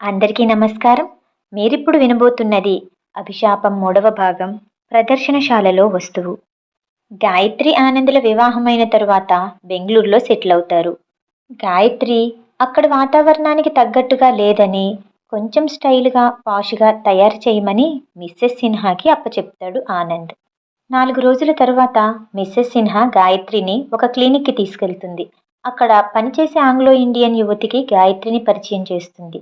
అందరికీ నమస్కారం. మీరిప్పుడు వినబోతున్నది అభిశాపం మూడవ భాగం ప్రదర్శనశాలలో వస్తువు. గాయత్రి ఆనందుల వివాహమైన తరువాత బెంగళూరులో సెటిల్ అవుతారు. గాయత్రి అక్కడ వాతావరణానికి తగ్గట్టుగా లేదని కొంచెం స్టైల్గా పాష్గా తయారు చేయమని మిస్సెస్ సిన్హాకి అప్పచెప్తాడు ఆనంద్. నాలుగు రోజుల తర్వాత మిస్సెస్ సిన్హా గాయత్రిని ఒక క్లినిక్కి తీసుకెళ్తుంది. అక్కడ పనిచేసే ఆంగ్లో ఇండియన్ యువతికి గాయత్రిని పరిచయం చేస్తుంది.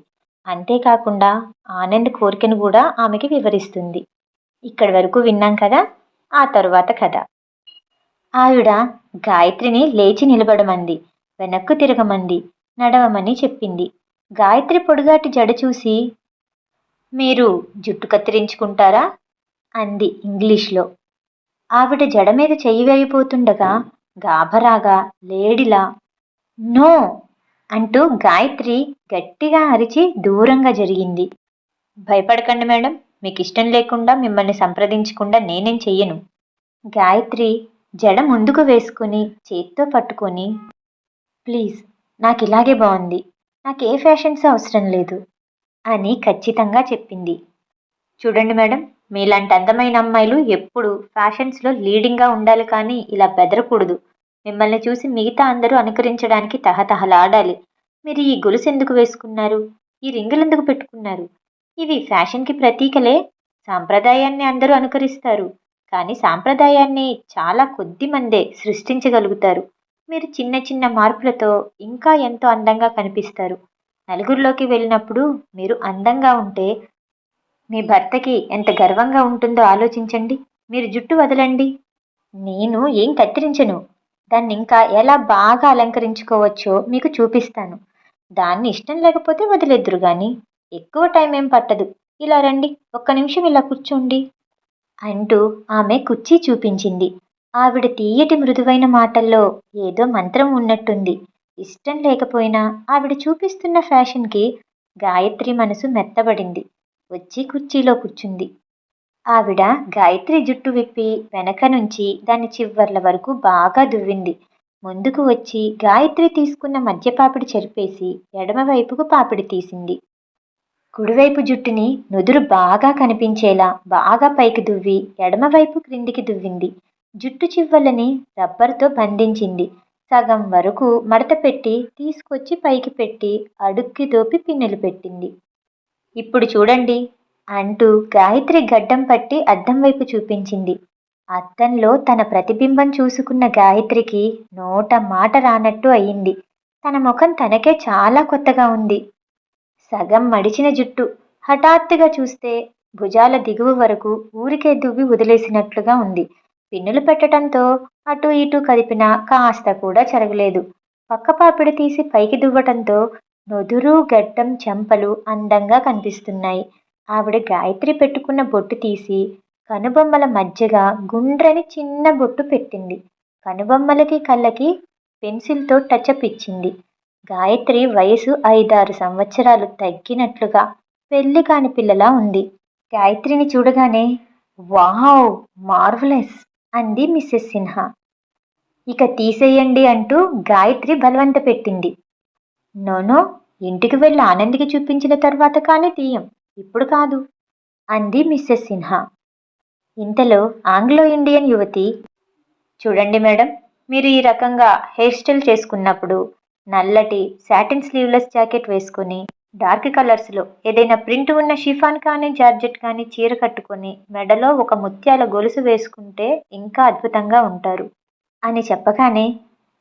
అంతేకాకుండా ఆనంద్ కోరికను కూడా ఆమెకి వివరిస్తుంది. ఇక్కడి వరకు విన్నాం కదా ఆ తరువాత కథ. ఆవిడ గాయత్రిని లేచి నిలబడమంది వెనక్కు తిరగమంది నడవమని చెప్పింది. గాయత్రి పొడుగాటి జడ చూసి మీరు జుట్టు కత్తిరించుకుంటారా? అంది ఇంగ్లీష్లో. ఆవిడ జడ మీద చెయ్యి వేయబోతుండగా గాభరాగా లేడిలా నో అంటూ గాయత్రి గట్టిగా అరిచి దూరంగా జరిగింది. భయపడకండి మేడం మీకు ఇష్టం లేకుండా మిమ్మల్ని సంప్రదించకుండా నేనేం చెయ్యను. గాయత్రి జడ ముందుకు వేసుకుని చేత్తో పట్టుకొని ప్లీజ్ నాకు ఇలాగే బాగుంది నాకు ఏ ఫ్యాషన్స్ అవసరం లేదు అని ఖచ్చితంగా చెప్పింది. చూడండి మేడం మీలాంటి అందమైన అమ్మాయిలు ఎప్పుడు ఫ్యాషన్స్లో లీడింగ్గా ఉండాలి కానీ ఇలా బెదరకూడదు. మిమ్మల్ని చూసి మిగతా అందరూ అనుకరించడానికి తహతహలాడాలి. మీరు ఈ గొలుసు ఎందుకు వేసుకున్నారు? ఈ రింగులు ఎందుకు పెట్టుకున్నారు? ఇవి ఫ్యాషన్కి ప్రతీకలే. సాంప్రదాయాన్ని అందరూ అనుకరిస్తారు. కానీ సాంప్రదాయాన్ని చాలా కొద్ది మందే సృష్టించగలుగుతారు. మీరు చిన్న చిన్న మార్పులతో ఇంకా ఎంతో అందంగా కనిపిస్తారు. నలుగురిలోకి వెళ్ళినప్పుడు మీరు అందంగా ఉంటే మీ భర్తకి ఎంత గర్వంగా ఉంటుందో ఆలోచించండి. మీరు జుట్టు వదలండి. నేను ఏం కత్తిరించను? దాన్ని ఇంకా ఎలా బాగా అలంకరించుకోవచ్చో మీకు చూపిస్తాను. దాన్ని ఇష్టం లేకపోతే వదిలేద్దురు కానీ ఎక్కువ టైం ఏం పట్టదు. ఇలా రండి ఒక్క నిమిషం ఇలా కూర్చోండి అంటూ ఆమె కుర్చీ చూపించింది. ఆవిడ తీయటి మృదువైన మాటల్లో ఏదో మంత్రం ఉన్నట్టుంది. ఇష్టం లేకపోయినా ఆవిడ చూపిస్తున్న ఫ్యాషన్కి గాయత్రి మనసు మెత్తబడింది. వచ్చి కుర్చీలో కూర్చుంది. ఆవిడ గాయత్రి జుట్టు విప్పి వెనక నుంచి దాని చివర్ల వరకు బాగా దువ్వింది. ముందుకు వచ్చి గాయత్రి తీసుకున్న మధ్య పాపిడి చెరిపేసి ఎడమవైపుకు పాపిడి తీసింది. కుడివైపు జుట్టుని నుదురు బాగా కనిపించేలా బాగా పైకి దువ్వి ఎడమవైపు క్రిందికి దువ్వింది. జుట్టు చివ్వలని రబ్బర్తో బంధించింది. సగం వరకు మడత పెట్టి తీసుకొచ్చి పైకి పెట్టి అడుక్కి దోపి పిన్నులు పెట్టింది. ఇప్పుడు చూడండి అంటూ గాయత్రి గడ్డం పట్టి అద్దం వైపు చూపించింది. అద్దంలో తన ప్రతిబింబం చూసుకున్న గాయత్రికి నోట మాట రానట్టు అయింది. తన ముఖం తనకే చాలా కొత్తగా ఉంది. సగం మడిచిన జుట్టు హఠాత్తుగా చూస్తే భుజాల దిగువ వరకు ఊరికే దువ్వి వదిలేసినట్లుగా ఉంది. పిన్నులు పెట్టడంతో అటు ఇటు కదిపినా కాస్త కూడా చెరగలేదు. పక్కపాపిడి తీసి పైకి దువ్వటంతో నొదురు గడ్డం చెంపలు అందంగా కనిపిస్తున్నాయి. ఆవిడ గాయత్రి పెట్టుకున్న బొట్టు తీసి కనుబొమ్మల మధ్యగా గుండ్రని చిన్న బొట్టు పెట్టింది. కనుబొమ్మలకి కళ్ళకి పెన్సిల్తో టచ్అప్ ఇచ్చింది. గాయత్రి వయసు ఐదారు సంవత్సరాలు తగ్గినట్లుగా పెళ్ళి కాని పిల్లలా ఉంది. గాయత్రిని చూడగానే వావ్ మార్వలెస్ అంది మిస్సెస్ సిన్హా. ఇక తీసేయండి అంటూ గాయత్రి బలవంత పెట్టింది. నోనో ఇంటికి వెళ్ళి ఆనందికి చూపించిన తర్వాత కానీ తీయం. ఇప్పుడు కాదు. అంది మిస్సెస్ సిన్హా. ఇంతలో ఆంగ్లో ఇండియన్ యువతి చూడండి మేడం మీరు ఈ రకంగా హెయిర్ స్టైల్ చేసుకున్నప్పుడు నల్లటి సాటిన్ స్లీవ్లెస్ జాకెట్ వేసుకొని డార్క్ కలర్స్లో ఏదైనా ప్రింట్ ఉన్న షిఫాన్ కానీ జార్జెట్ కానీ చీర కట్టుకొని మెడలో ఒక ముత్యాల గొలుసు వేసుకుంటే ఇంకా అద్భుతంగా ఉంటారు. అని చెప్పగానే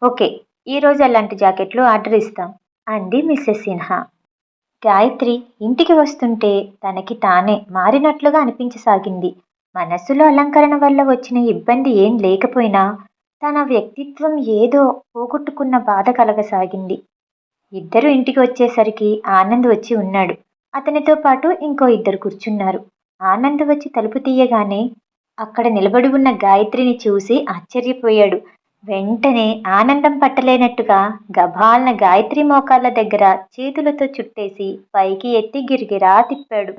ఓకే ఈరోజు అలాంటి జాకెట్లు ఆర్డర్ ఇస్తాం అంది మిస్సెస్ సిన్హా. గాయత్రి ఇంటికి వస్తుంటే తనకి తానే మారినట్లుగా అనిపించసాగింది. మనస్సులో అలంకరణ వల్ల వచ్చిన ఇబ్బంది ఏం లేకపోయినా తన వ్యక్తిత్వం ఏదో పోగొట్టుకున్న బాధ కలగసాగింది. ఇద్దరు ఇంటికి వచ్చేసరికి ఆనంద్ వచ్చి ఉన్నాడు. అతనితో పాటు ఇంకో ఇద్దరు కూర్చున్నారు. ఆనంద్ వచ్చి తలుపు తీయగానే అక్కడ నిలబడి ఉన్న గాయత్రిని చూసి ఆశ్చర్యపోయాడు. వెంటనే ఆనందం పట్టలేనట్టుగా గభాలన గాయత్రి మోకాళ్ళ దగ్గర చేతులతో చుట్టేసి పైకి ఎత్తి గిరిగిరా తిప్పాడు.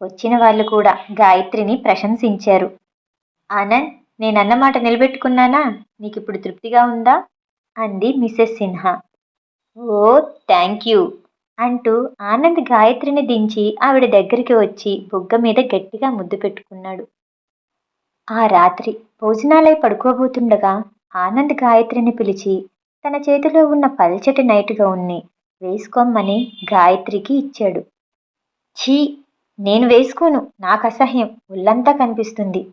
వచ్చిన వాళ్ళు కూడా గాయత్రిని ప్రశంసించారు. ఆనంద్ నేను అన్నమాట నిలబెట్టుకున్నానా? నీకు ఇప్పుడు తృప్తిగా ఉందా అంది Mrs Sinha. Oh thank you అంటూ ఆనంద్ గాయత్రిని దించి ఆవిడ దగ్గరికి వచ్చి బుగ్గ మీద గట్టిగా ముద్దు పెట్టుకున్నాడు. ఆ రాత్రి భోజనాలై పడుకోబోతుండగా ఆనంద్ గాయత్రిని పిలిచి తన చేతిలో ఉన్న పల్చటి నైట్ గౌన్ని వేసుకోమని గాయత్రికి ఇచ్చాడు. ఛీ నేను వేసుకోను నాకు అసహ్యం ఒళ్ళంతా కనిపిస్తుంది.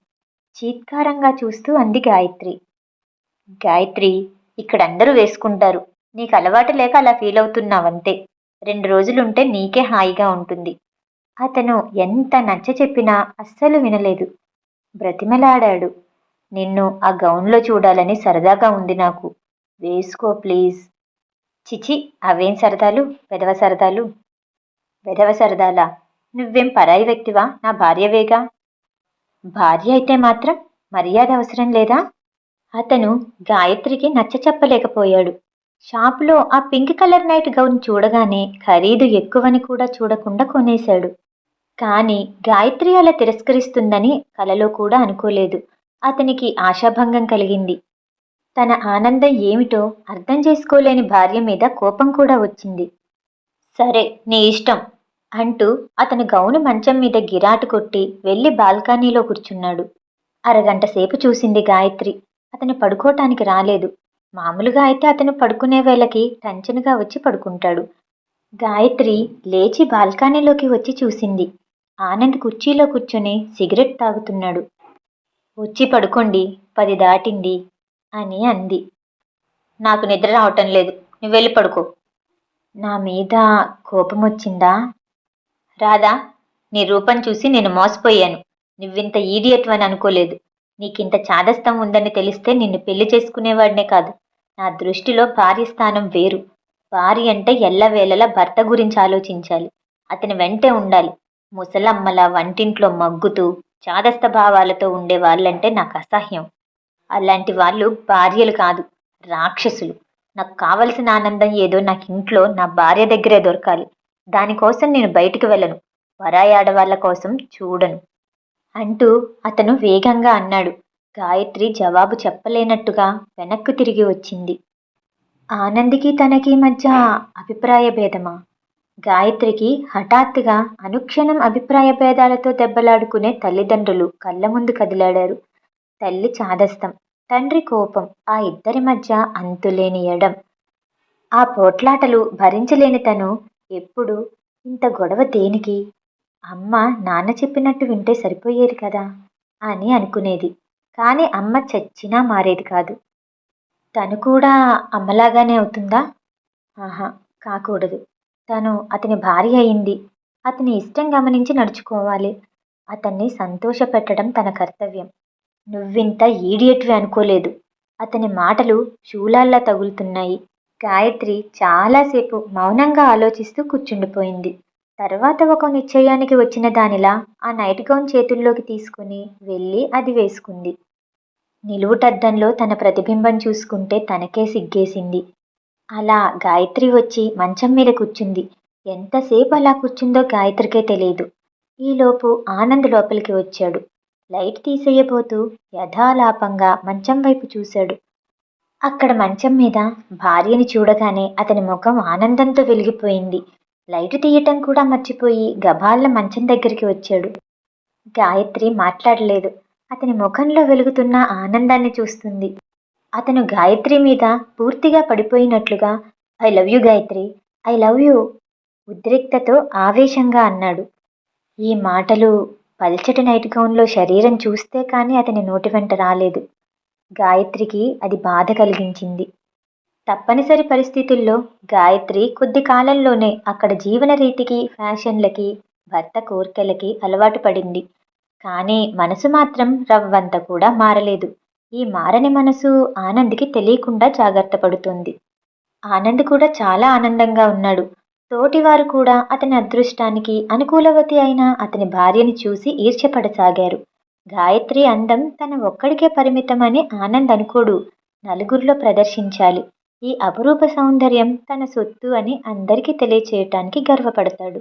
చీత్కారంగా చూస్తూ అంది గాయత్రి. గాయత్రి ఇక్కడ అందరూ వేసుకుంటారు. నీకు అలవాటు లేక అలా ఫీల్ అవుతున్నావంతే. రెండు రోజులుంటే నీకే హాయిగా ఉంటుంది. అతను ఎంత నచ్చ చెప్పినా అస్సలు వినలేదు. బ్రతిమలాడాడు. నిన్ను ఆ గౌన్లో చూడాలని సరదాగా ఉంది నాకు. వేసుకో ప్లీజ్. చిచి అవేం సరదాలు? పెదవ సరదాలు? పెదవ సరదాలా? నువ్వేం పరాయి వ్యక్తివా? నా భార్యవేగా భార్య అయితే మాత్రం మర్యాద అవసరం లేదా? అతను గాయత్రికి నచ్చ చెప్పలేకపోయాడు. షాపులో ఆ పింక్ కలర్ నైట్ గౌన్ చూడగానే ఖరీదు ఎక్కువని కూడా చూడకుండా కొనేశాడు. కానీ గాయత్రి అలా తిరస్కరిస్తుందని కలలో కూడా అనుకోలేదు. అతనికి ఆశాభంగం కలిగింది. తన ఆనందం ఏమిటో అర్థం చేసుకోలేని భార్య మీద కోపం కూడా వచ్చింది. సరే నీ ఇష్టం అంటూ అతను గౌను మంచం మీద గిరాటు కొట్టి వెళ్ళి బాల్కనీలో కూర్చున్నాడు. అరగంట సేపు చూసింది గాయత్రి. అతను పడుకోవటానికి రాలేదు. మామూలుగా అయితే అతను పడుకునే వేళకి టంచనుగా వచ్చి పడుకుంటాడు. గాయత్రి లేచి బాల్కనీలోకి వచ్చి చూసింది. ఆనంద్ కుర్చీలో కూర్చొని సిగరెట్ తాగుతున్నాడు. వచ్చి పడుకోండి పది దాటింది అని అంది. నాకు నిద్ర రావటం లేదు నువ్వు వెళ్ళి పడుకో. నా మీద కోపం వచ్చిందా? రాదా నీ రూపం చూసి నేను మోసపోయాను. నువ్వింత ఈడియట్ అని అనుకోలేదు. నీకింత చాదస్తం ఉందని తెలిస్తే నిన్ను పెళ్ళి చేసుకునేవాడినే కాదు. నా దృష్టిలో భార్య స్థానం వేరు. భార్య అంటే ఎల్లవేళలా భర్త గురించి ఆలోచించాలి. అతని వెంటే ఉండాలి. ముసలమ్మల వంటింట్లో మగ్గుతూ చాదస్త భావాలతో ఉండే వాళ్ళంటే నాకు అసహ్యం. అలాంటి వాళ్ళు భార్యలు కాదు రాక్షసులు. నాకు కావలసిన ఆనందం ఏదో నాకు ఇంట్లో నా భార్య దగ్గరే దొరకాలి. దానికోసం నేను బయటికి వెళ్ళను. వరాయి ఆడవాళ్ళ కోసం చూడను. అంటూ అతను వేగంగా అన్నాడు. గాయత్రి జవాబు చెప్పలేనట్టుగా వెనక్కు తిరిగి వచ్చింది. ఆనందికి తనకి మధ్య అభిప్రాయ భేదమా? గాయత్రికి హఠాత్తుగా అనుక్షణం అభిప్రాయ భేదాలతో దెబ్బలాడుకునే తల్లిదండ్రులు కళ్ళ ముందు కదిలాడారు. తల్లి చాదస్తం తండ్రి కోపం ఆ ఇద్దరి మధ్య అంతులేని ఎడం. ఆ పోట్లాటలు భరించలేని తను ఎప్పుడు ఇంత గొడవ దేనికి? అమ్మ నాన్న చెప్పినట్టు వింటే సరిపోయేది కదా? అని అనుకునేది. కానీ అమ్మ చచ్చినా మారేది కాదు. తను కూడా అమ్మలాగానే అవుతుందా? ఆహా కాకూడదు. తను అతని భార్య అయింది. అతని ఇష్టం గమనించి నడుచుకోవాలి. అతన్ని సంతోషపెట్టడం తన కర్తవ్యం. నువ్వింత ఈడియట్వి అనుకోలేదు. అతని మాటలు శూలాల్లా తగులుతున్నాయి. గాయత్రి చాలాసేపు మౌనంగా ఆలోచిస్తూ కూర్చుండిపోయింది. తర్వాత ఒక నిశ్చయానికి వచ్చిన దానిలా ఆ నైట్ గౌన్ చేతుల్లోకి తీసుకుని వెళ్ళి అది వేసుకుంది. నిలువుటద్దంలో తన ప్రతిబింబం చూసుకుంటే తనకే సిగ్గేసింది. అలా గాయత్రి వచ్చి మంచం మీద కూర్చుంది. ఎంతసేపు అలా కూర్చుందో గాయత్రికే తెలియదు ఈలోపు ఆనంద్ లోపలికి వచ్చాడు. లైట్ తీసేయబోతూ యథాలాపంగా మంచం వైపు చూశాడు. అక్కడ మంచం మీద భార్యని చూడగానే అతని ముఖం ఆనందంతో వెలిగిపోయింది. లైట్ తీయటం కూడా మర్చిపోయి గబాళ్ళ మంచం దగ్గరికి వచ్చాడు. గాయత్రి మాట్లాడలేదు. అతని ముఖంలో వెలుగుతున్న ఆనందాన్ని చూస్తుంది. అతను గాయత్రి మీద పూర్తిగా పడిపోయినట్లుగా I love you Gayatri I love you ఉద్రిక్తతో ఆవేశంగా అన్నాడు. ఈ మాటలు పల్చటి నైట్ గౌన్లో శరీరం చూస్తే కానీ అతని నోటి వెంట రాలేదు. గాయత్రికి అది బాధ కలిగించింది. తప్పనిసరి పరిస్థితుల్లో గాయత్రి కొద్ది కాలంలోనే అక్కడ జీవన రీతికి ఫ్యాషన్లకి భర్త కోర్కెలకి అలవాటు పడింది. కానీ మనసు మాత్రం రవ్వంత కూడా మారలేదు. ఈ మారని మనసు ఆనంద్కి తెలియకుండా జాగ్రత్త పడుతుంది. ఆనంద్ కూడా చాలా ఆనందంగా ఉన్నాడు. తోటివారు కూడా అతని అదృష్టానికి అనుకూలవతి అయిన అతని భార్యని చూసి ఈర్ష్యపడసాగారు. గాయత్రి అందం తన ఒక్కడికే పరిమితమని ఆనంద్ అనుకోడు. నలుగురిలో ప్రదర్శించాలి. ఈ అపురూప సౌందర్యం తన సొత్తు అని అందరికీ తెలియచేయటానికి గర్వపడతాడు.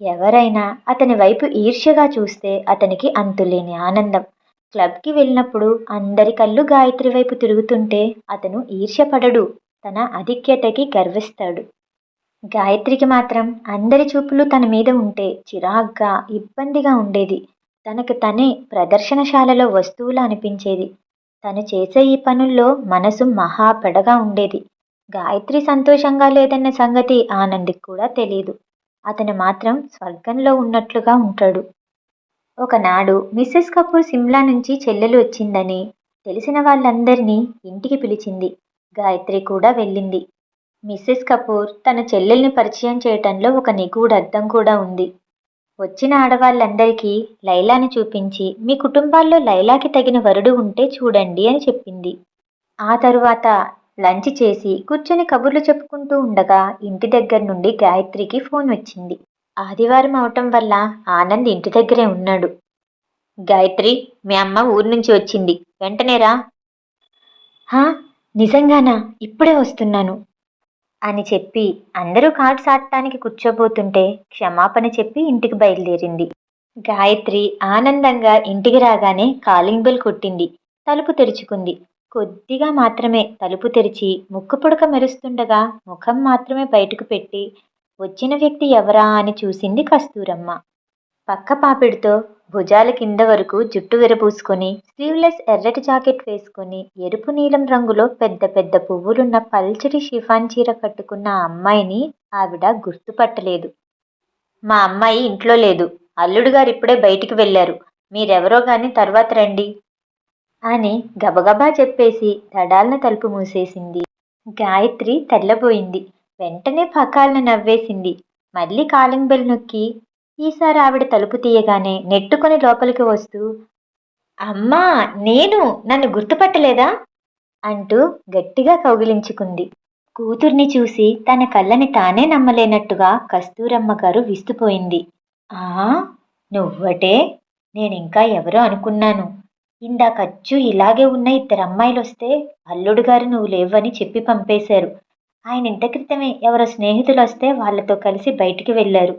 ఎవరైనా అతని వైపు ఈర్ష్యగా చూస్తే అతనికి అంతులేని ఆనందం. క్లబ్కి వెళ్ళినప్పుడు అందరి కళ్ళు గాయత్రి వైపు తిరుగుతుంటే అతను ఈర్ష్యపడడు. తన ఆధిక్యతకి గర్విస్తాడు. గాయత్రికి మాత్రం అందరి చూపులు తన మీద ఉంటే చిరాగ్గా ఇబ్బందిగా ఉండేది. తనకు తనే ప్రదర్శనశాలలో వస్తువులు అనిపించేది. తను చేసే ఈ పనుల్లో మనసు మహా పెడగా ఉండేది. గాయత్రి సంతోషంగా లేదన్న సంగతి ఆనందికి కూడా తెలియదు అతను మాత్రం స్వర్గంలో ఉన్నట్లుగా ఉంటాడు. ఒకనాడు మిస్సెస్ కపూర్ సిమ్లా నుంచి చెల్లెలు వచ్చిందని తెలిసిన వాళ్ళందరినీ ఇంటికి పిలిచింది. గాయత్రి కూడా వెళ్ళింది. మిస్సెస్ కపూర్ తన చెల్లెల్ని పరిచయం చేయటంలో ఒక నిగూఢ అర్థం కూడా ఉంది. వచ్చిన ఆడవాళ్ళందరికీ లైలాని చూపించి మీ కుటుంబాల్లో లైలాకి తగిన వరుడు ఉంటే చూడండి అని చెప్పింది. ఆ తరువాత లంచ్ చేసి కూర్చొని కబుర్లు చెప్పుకుంటూ ఉండగా ఇంటి దగ్గర నుండి గాయత్రికి ఫోన్ వచ్చింది. ఆదివారం అవటం వల్ల ఆనంద్ ఇంటి దగ్గరే ఉన్నాడు. గాయత్రి మీ అమ్మ ఊరి నుంచి వచ్చింది. వెంటనే రా. హా నిజంగానా? ఇప్పుడే వస్తున్నాను. అని చెప్పి అందరూ కార్డ్స్ ఆడటానికి కూర్చోబోతుంటే క్షమాపణ చెప్పి ఇంటికి బయలుదేరింది. గాయత్రి ఆనందంగా ఇంటికి రాగానే కాలింగ్ బెల్ కొట్టింది. తలుపు తెరుచుకుంది. కొద్దిగా మాత్రమే తలుపు తెరిచి ముక్కు పుడక మెరుస్తుండగా ముఖం మాత్రమే బయటకు పెట్టి వచ్చిన వ్యక్తి ఎవరా అని చూసింది కస్తూరమ్మ. పక్క పాపిడితో భుజాల కింద వరకు జుట్టు విరబూసుకొని స్లీవ్లెస్ ఎర్రటి జాకెట్ వేసుకొని ఎరుపు నీలం రంగులో పెద్ద పెద్ద పువ్వులున్న పల్చటి షిఫాన్ చీర కట్టుకున్న అమ్మాయిని ఆవిడ గుర్తుపట్టలేదు. మా అమ్మాయి ఇంట్లో లేదు. అల్లుడు గారు ఇప్పుడే బయటికి వెళ్ళారు. మీరెవరో గాని తర్వాత రండి అని గబగబా చెప్పేసి దడాలను తలుపు మూసేసింది. గాయత్రి తెల్లబోయింది. వెంటనే పకాలను నవ్వేసింది. మళ్ళీ కాలింగ్ బెల్ నొక్కి ఈసారి ఆవిడ తలుపు తీయగానే నెట్టుకొని లోపలికి వస్తూ అమ్మా నేను? నన్ను గుర్తుపట్టలేదా? అంటూ గట్టిగా కౌగిలించుకుంది. కూతుర్ని చూసి తన కళ్ళని తానే నమ్మలేనట్టుగా కస్తూరమ్మ గారు విస్తుపోయింది. ఆ నువ్వటే? నేనింకా ఎవరో అనుకున్నాను. ఇందాకచ్చు ఇలాగే ఉన్న ఇద్దరు అమ్మాయిలు వస్తే అల్లుడు గారు నువ్వు లేవని చెప్పి పంపేశారు. ఆయన ఇంత క్రితమే ఎవరో స్నేహితులు వస్తే వాళ్ళతో కలిసి బయటికి వెళ్ళారు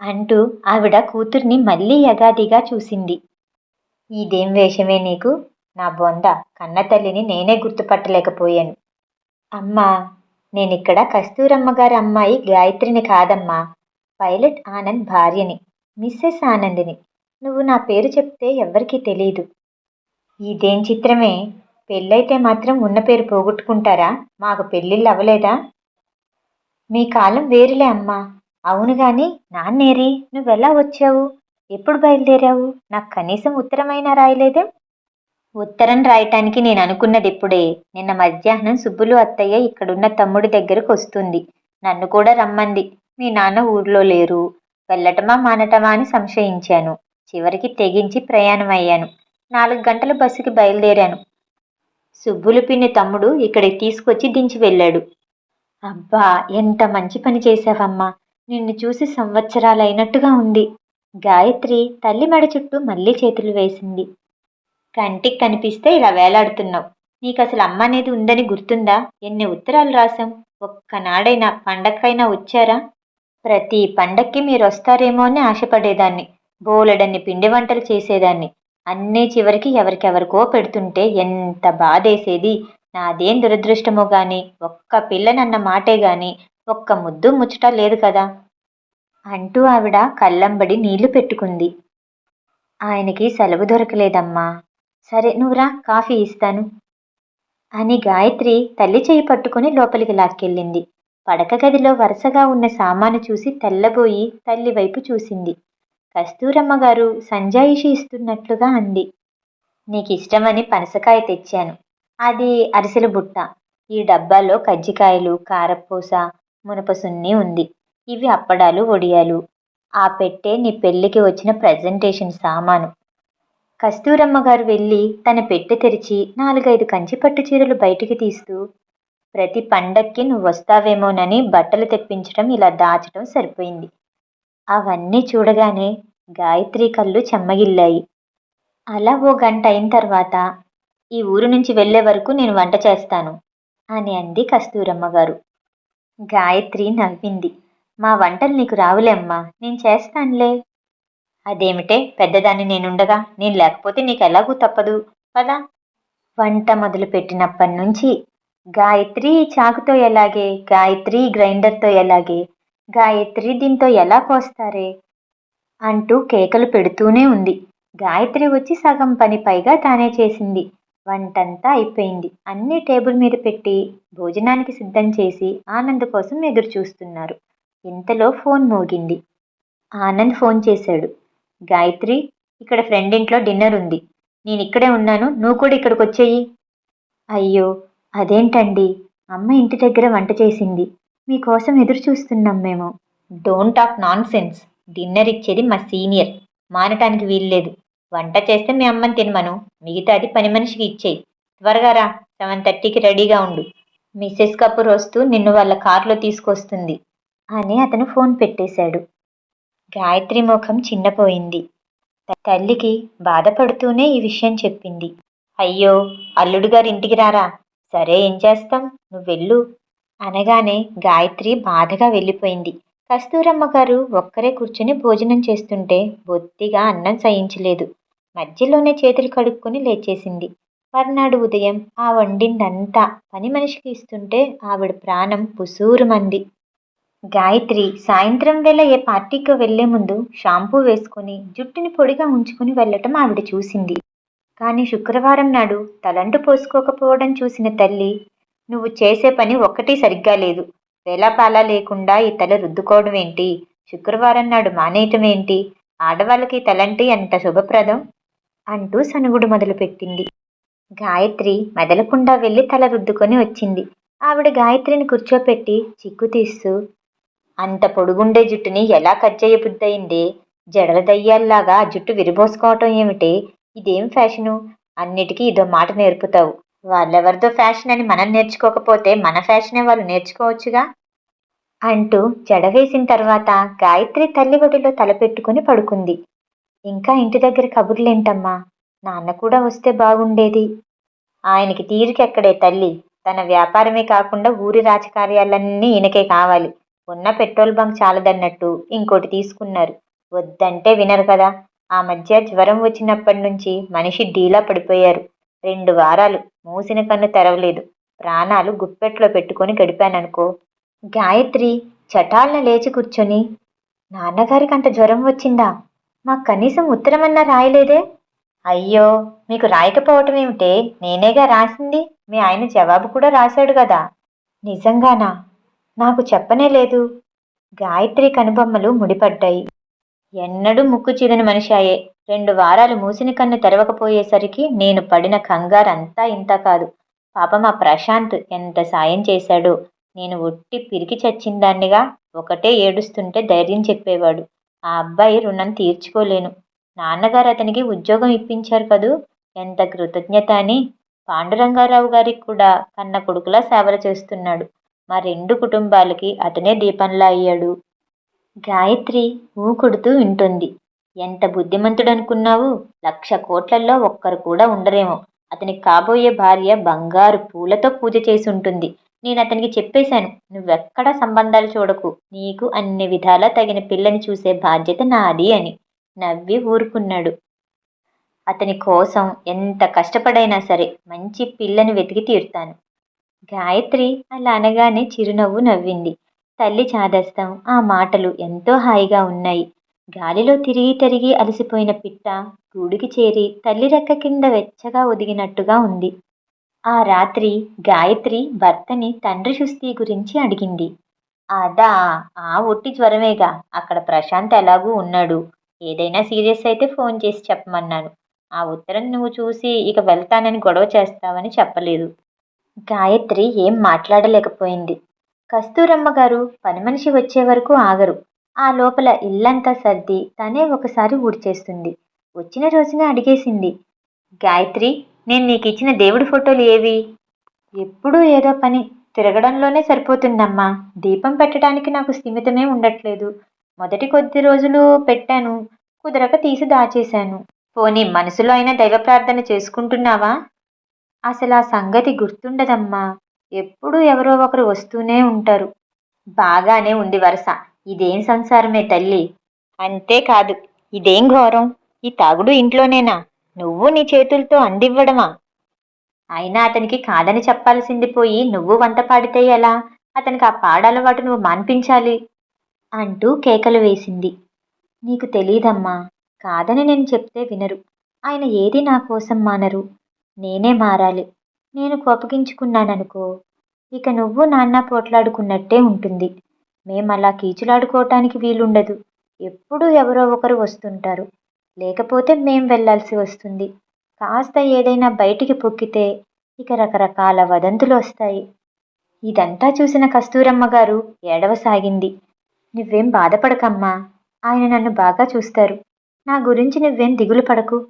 అంటూ ఆవిడ కూతుర్ని మళ్ళీ యగాదిగా చూసింది. ఇదేం వేషమే నీకు? నా బొంద కన్న తల్లిని నేనే గుర్తుపట్టలేకపోయాను. అమ్మా నేనిక్కడ కస్తూరమ్మ గారి అమ్మాయి గాయత్రిని కాదమ్మా. పైలట్ ఆనంద్ భార్యని మిస్సెస్ ఆనందిని. నువ్వు నా పేరు చెప్తే ఎవ్వరికీ తెలీదు. ఇదేం చిత్రమే? పెళ్ళైతే మాత్రం ఉన్న పేరు పోగొట్టుకుంటారా? మాకు పెళ్ళిళ్ళు అవ్వలేదా? మీ కాలం వేరులే అమ్మా. అవును గాని నాన్నేరి నువ్వెలా వచ్చావు? ఎప్పుడు బయలుదేరావు? నాకు కనీసం ఉత్తరమైనా రాయలేదే? ఉత్తరం రాయటానికి నేను అనుకున్నది ఇప్పుడే. నిన్న మధ్యాహ్నం సుబ్బులు అత్తయ్య ఇక్కడున్న తమ్ముడి దగ్గరకు వస్తుంది. నన్ను కూడా రమ్మంది. మీ నాన్న ఊర్లో లేరు. వెళ్ళటమా మానటమా అని సంశయించాను. చివరికి తెగించి ప్రయాణం అయ్యాను నాలుగు గంటల బస్సుకి బయలుదేరాను. సుబ్బులు పిన్ని తమ్ముడు ఇక్కడికి తీసుకొచ్చి దించి వెళ్ళాడు. అబ్బా ఎంత మంచి పని చేశావమ్మా. నిన్ను చూసి సంవత్సరాలైనట్టుగా ఉంది. గాయత్రి తల్లి మెడ చుట్టూ మళ్ళీ చేతులు వేసింది. కంటికి కనిపిస్తే ఇలా వేలాడుతున్నావు. నీకు అసలు అమ్మ అనేది ఉందని గుర్తుందా? ఎన్ని ఉత్తరాలు రాసాం ఒక్కనాడైనా పండక్కైనా వచ్చారా? ప్రతి పండక్కి మీరు వస్తారేమో అని ఆశపడేదాన్ని. బోలెడన్ని పిండి వంటలు చేసేదాన్ని. అన్నీ చివరికి ఎవరికెవరికో పెడుతుంటే ఎంత బాధేసేది. నాదేం దురదృష్టమో గాని ఒక్క పిల్లనన్న మాటే గాని ఒక్క ముద్దు ముచ్చట లేదు కదా. అంటూ ఆవిడ కళ్ళంబడి నీళ్ళు పెట్టుకుంది. ఆయనకి సెలవు దొరకలేదమ్మా. సరే నువ్వురా కాఫీ ఇస్తాను. అని గాయత్రి తల్లి చేయి పట్టుకుని లోపలికి లాక్కెళ్ళింది. పడక గదిలో వరుసగా ఉన్న సామాను చూసి తెల్లబోయి తల్లి వైపు చూసింది. కస్తూరమ్మ గారు సంజాయిషి ఇస్తున్నట్లుగా అంది. నీకు ఇష్టమని పనసకాయ తెచ్చాను. అది అరిసెల బుట్ట ఈ డబ్బాలో కజ్జికాయలు కారపూస మునపసున్ని ఉంది. ఇవి అప్పడాలు వడియాలు ఆ పెట్టే నీ పెళ్ళికి వచ్చిన ప్రజెంటేషన్ సామాను. కస్తూరమ్మ గారు వెళ్ళి తన పెట్టె తెరిచి నాలుగైదు కంచి పట్టు చీరలు బయటికి తీస్తూ ప్రతి పండక్కి నువ్వు వస్తావేమోనని బట్టలు తెప్పించడం ఇలా దాచడం సరిపోయింది. అవన్నీ చూడగానే గాయత్రి కళ్ళు చెమ్మగిల్లాయి. అలా ఓ గంట అయిన తర్వాత ఈ ఊరు నుంచి వెళ్ళే వరకు నేను వంట చేస్తాను అని అంది కస్తూరమ్మ గారు. గాయత్రి నవ్వింది. మా వంటలు నీకు రావులేమ్మా నేను చేస్తానులే. అదేమిటే పెద్దదాన్ని నేనుండగా నేను లేకపోతే నీకు ఎలాగూ తప్పదు పదా. వంట మొదలు పెట్టినప్పటి నుంచి గాయత్రి చాకుతో ఎలాగే గాయత్రి గ్రైండర్తో ఎలాగే గాయత్రి దీంతో ఎలా కోస్తారే? అంటూ కేకలు పెడుతూనే ఉంది. గాయత్రి వచ్చి సగం పని పైగా తానే చేసింది. వంటంతా అయిపోయింది. అన్ని టేబుల్ మీద పెట్టి భోజనానికి సిద్ధం చేసి ఆనంద్ కోసం ఎదురు చూస్తున్నారు ఇంతలో ఫోన్ మోగింది. ఆనంద్ ఫోన్ చేశాడు. గాయత్రి ఇక్కడ ఫ్రెండ్ ఇంట్లో డిన్నర్ ఉంది. నేను ఇక్కడే ఉన్నాను. నువ్వు కూడా ఇక్కడికి వచ్చేయి. అయ్యో అదేంటండి? అమ్మ ఇంటి దగ్గర వంట చేసింది. మీకోసం ఎదురు చూస్తున్నాం మేము. Don't talk nonsense dinner ఇచ్చేది మా సీనియర్. మానటానికి వీల్లేదు. వంట చేస్తే మీ అమ్మని తినమను. మిగతాది పని మనిషికి ఇచ్చేయి త్వరగా రా. సెవెన్ థర్టీకి రెడీగా ఉండు. మిస్సెస్ కపూర్ వస్తూ నిన్ను వాళ్ళ కారులో తీసుకొస్తుంది అని అతను ఫోన్ పెట్టేశాడు. గాయత్రి ముఖం చిన్నపోయింది. తల్లికి బాధపడుతూనే ఈ విషయం చెప్పింది. అయ్యో అల్లుడు గారి ఇంటికి రారా? సరే ఏం చేస్తాం? నువ్వు వెళ్ళు అనగానే గాయత్రి బాధగా వెళ్ళిపోయింది. కస్తూరమ్మ గారు ఒక్కరే కూర్చుని భోజనం చేస్తుంటే బొత్తిగా అన్నం సహించలేదు. మధ్యలోనే చేతులు కడుక్కొని లేచేసింది. మర్నాడు ఉదయం ఆ వండిందంతా పని మనిషికి ఇస్తుంటే ఆవిడ ప్రాణం పుసూరుమంది. గాయత్రి సాయంత్రం వేళ ఏ పార్టీకి వెళ్ళే ముందు షాంపూ వేసుకుని జుట్టుని పొడిగా ఉంచుకుని వెళ్ళటం ఆవిడ చూసింది. కానీ శుక్రవారం నాడు తలంటు పోసుకోకపోవడం చూసిన తల్లి నువ్వు చేసే పని ఒక్కటి సరిగ్గా లేదు. వేలాపాలా లేకుండా ఈ తల రుద్దుకోవడం ఏంటి? శుక్రవారం నాడు మానేయటం ఏంటి? ఆడవాళ్ళకి తలంటే ఎంత శుభప్రదం? అంటూ సనుగుడు మొదలుపెట్టింది. గాయత్రి మెదలకుండా వెళ్ళి తల రుద్దుకొని వచ్చింది. ఆవిడ గాయత్రిని కూర్చోపెట్టి చిక్కు తీస్తూ అంత పొడుగుండే జుట్టుని ఎలా కట్ చేయబుద్దయిందే? జడల దయ్యాల్లాగా ఆ జుట్టు విరిబోసుకోవటం ఏమిటి? ఇదేం ఫ్యాషను? అన్నిటికీ ఇదో మాట నేర్పుతావు. వాళ్ళెవరిదో ఫ్యాషన్ అని మనం నేర్చుకోకపోతే మన ఫ్యాషనే వాళ్ళు నేర్చుకోవచ్చుగా? అంటూ జడ వేసిన తర్వాత గాయత్రి తల్లి ఒడిలో తలపెట్టుకుని పడుకుంది. ఇంకా ఇంటి దగ్గర కబుర్లేంటమ్మా? నాన్న కూడా వస్తే బాగుండేది. ఆయనకి తీరికెక్కడే తల్లి. తన వ్యాపారమే కాకుండా ఊరి రాజకార్యాలన్నీ ఈయనకే కావాలి. ఉన్న పెట్రోల్ బంక్ చాలదన్నట్టు ఇంకోటి తీసుకున్నారు. వద్దంటే వినరు కదా. ఆ మధ్య జ్వరం వచ్చినప్పటి నుంచి మనిషి డీలా పడిపోయారు. రెండు వారాలు మూసిన కన్ను తెరవలేదు. ప్రాణాలు గుప్పెట్లో పెట్టుకొని గడిపాననుకో. గాయత్రి చటాలన లేచి కూర్చొని నాన్నగారికి అంత జ్వరం వచ్చిందా? మాకు కనీసం ఉత్తరమన్నా రాయలేదే? అయ్యో మీకు రాయకపోవటం ఏమిటే? నేనేగా రాసింది? మీ ఆయన జవాబు కూడా రాశాడు కదా నిజంగానా? నాకు చెప్పనే లేదు. గాయత్రి కనుబొమ్మలు ముడిపడ్డాయి. ఎన్నడూ ముక్కు చిదని మనిషాయే రెండు వారాలు మూసిన కన్ను తెరవకపోయేసరికి నేను పడిన కంగారు అంతా ఇంత కాదు. పాపం ఆ ప్రశాంత్ ఎంత సాయం చేశాడో. నేను ఒట్టి పిరికి చచ్చిందాన్నిగా ఒకటే ఏడుస్తుంటే ధైర్యం చెప్పేవాడు. ఆ అబ్బాయి రుణం తీర్చుకోలేను. నాన్నగారు అతనికి ఉద్యోగం ఇప్పించారు కదూ. ఎంత కృతజ్ఞత అని పాండురంగారావు గారికి కూడా కన్న కొడుకులా సేవలు చేస్తున్నాడు. మా రెండు కుటుంబాలకి అతనే దీపంలా అయ్యాడు. గాయత్రి ఊకుడుతూ వింటుంది. ఎంత బుద్ధిమంతుడనుకున్నావు? లక్ష కోట్లల్లో ఒక్కరు కూడా ఉండరేమో. అతనికి కాబోయే భార్య బంగారు పూలతో పూజ చేసి ఉంటుంది నేను అతనికి చెప్పేశాను నువ్వెక్కడా సంబంధాలు చూడకు. నీకు అన్ని విధాలా తగిన పిల్లని చూసే బాధ్యత నాది అని నవ్వి ఊరుకున్నాడు. అతని కోసం ఎంత కష్టపడైనా సరే మంచి పిల్లని వెతికి తీరుతాను. గాయత్రి అలా అనగానే చిరునవ్వు నవ్వింది. తల్లి చాదస్తం ఆ మాటలు ఎంతో హాయిగా ఉన్నాయి. గాలిలో తిరిగి తిరిగి అలసిపోయిన పిట్ట గూడికి చేరి తల్లి రెక్క కింద వెచ్చగా ఒదిగినట్టుగా ఉంది. ఆ రాత్రి గాయత్రి భర్తని తండ్రి సుస్థి గురించి అడిగింది. అదా ఆ ఒట్టి జ్వరమేగా. అక్కడ ప్రశాంత్ ఎలాగూ ఉన్నాడు. ఏదైనా సీరియస్ అయితే ఫోన్ చేసి చెప్పమన్నాను. ఆ ఉత్తరం నువ్వు చూసి ఇక వెళ్తానని గొడవ చేస్తావని చెప్పలేదు. గాయత్రి ఏం మాట్లాడలేకపోయింది. కస్తూరమ్మ గారు పని మనిషి వచ్చే వరకు ఆగరు. ఆ లోపల ఇల్లంతా సర్ది తనే ఒకసారి ఊడ్చేస్తుంది వచ్చిన రోజునే అడిగేసింది గాయత్రి నేను నీకు ఇచ్చిన దేవుడి ఫోటోలు ఏవి? ఎప్పుడూ ఏదో పని. తిరగడంలోనే సరిపోతుందమ్మా. దీపం పెట్టడానికి నాకు స్థిమితమే ఉండట్లేదు. మొదటి కొద్ది రోజులు పెట్టాను. కుదరక తీసి దాచేశాను. పోనీ మనసులో అయినా దైవ ప్రార్థన చేసుకుంటున్నావా? అసలు ఆ సంగతి గుర్తుండదమ్మా. ఎప్పుడూ ఎవరో ఒకరు వస్తూనే ఉంటారు. బాగానే ఉంది వరుస. ఇదేం సంసారమే తల్లి? అంతేకాదు ఇదేం ఘోరం? ఈ తాగుడు ఇంట్లోనేనా? నువ్వు నీ చేతులతో అందివ్వడమా? అయినా అతనికి కాదని చెప్పాల్సింది పోయి నువ్వు వంత పాడితే ఎలా? అతనికి ఆ పాడలవాటు నువ్వు మాన్పించాలి? అంటూ కేకలు వేసింది. నీకు తెలీదమ్మా. కాదని నేను చెప్తే వినరు. ఆయన ఏది నా కోసం మానరు? నేనే మారాలి. నేను కోపగించుకున్నాననుకో. ఇక నువ్వు నాన్న పోట్లాడుకున్నట్టే ఉంటుంది. మేమలా అలా కీచులాడుకోవటానికి వీలుండదు. ఎప్పుడూ ఎవరో ఒకరు వస్తుంటారు. లేకపోతే మేం వెళ్ళాల్సి వస్తుంది. కాస్త ఏదైనా బయటికి పొక్కితే ఇక రకరకాల వదంతులు వస్తాయి. ఇదంతా చూసిన కస్తూరమ్మ గారు ఏడవసాగింది. నువ్వేం బాధపడకమ్మా. ఆయన నన్ను బాగా చూస్తారు. నా గురించి నువ్వేం దిగులు పడకు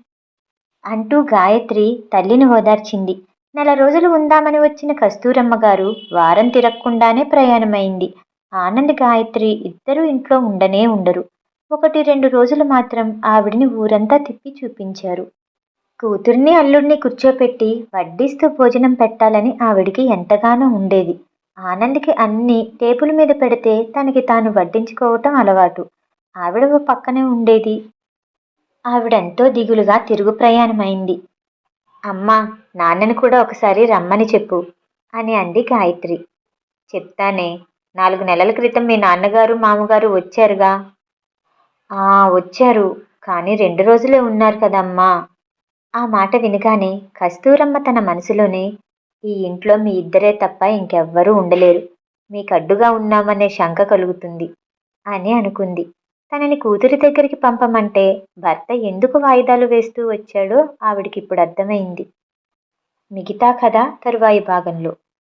అంటూ గాయత్రి తల్లిని ఓదార్చింది. నెల రోజులు ఉందామని వచ్చిన కస్తూరమ్మ గారు వారం తిరగకుండానే ప్రయాణమైంది. ఆనంద్ గాయత్రి ఇద్దరూ ఇంట్లో ఉండనే ఉండరు. ఒకటి రెండు రోజులు మాత్రం ఆవిడిని ఊరంతా తిప్పి చూపించారు. కూతుర్ని అల్లుడిని కూర్చోపెట్టి వడ్డిస్తూ భోజనం పెట్టాలని ఆవిడికి ఎంతగానో ఉండేది. ఆనంద్కి అన్ని టేబుల్ మీద పెడితే తనకి తాను వడ్డించుకోవటం అలవాటు. ఆవిడ ఓ పక్కనే ఉండేది. ఆవిడెంతో దిగులుగా తిరుగు ప్రయాణమైంది. అమ్మా నాన్నని కూడా ఒకసారి రమ్మని చెప్పు అని అంది గాయత్రి. చెప్తానే నాలుగు నెలల క్రితం మీ నాన్నగారు మామగారు వచ్చారుగా? ఆ వచ్చారు. కానీ రెండు రోజులే ఉన్నారు కదమ్మా. ఆ మాట వినగానే కస్తూరమ్మ తన మనసులోనే ఈ ఇంట్లో మీ ఇద్దరే తప్ప ఇంకెవ్వరూ ఉండలేరు. మీకు అడ్డుగా ఉన్నామనే శంక కలుగుతుంది అని అనుకుంది. తనని కూతురి దగ్గరికి పంపమంటే భర్త ఎందుకు వాయిదాలు వేస్తూ వచ్చాడో ఆవిడికి ఇప్పుడు అర్థమైంది. మిగతా కథ తరువాయి భాగంలో.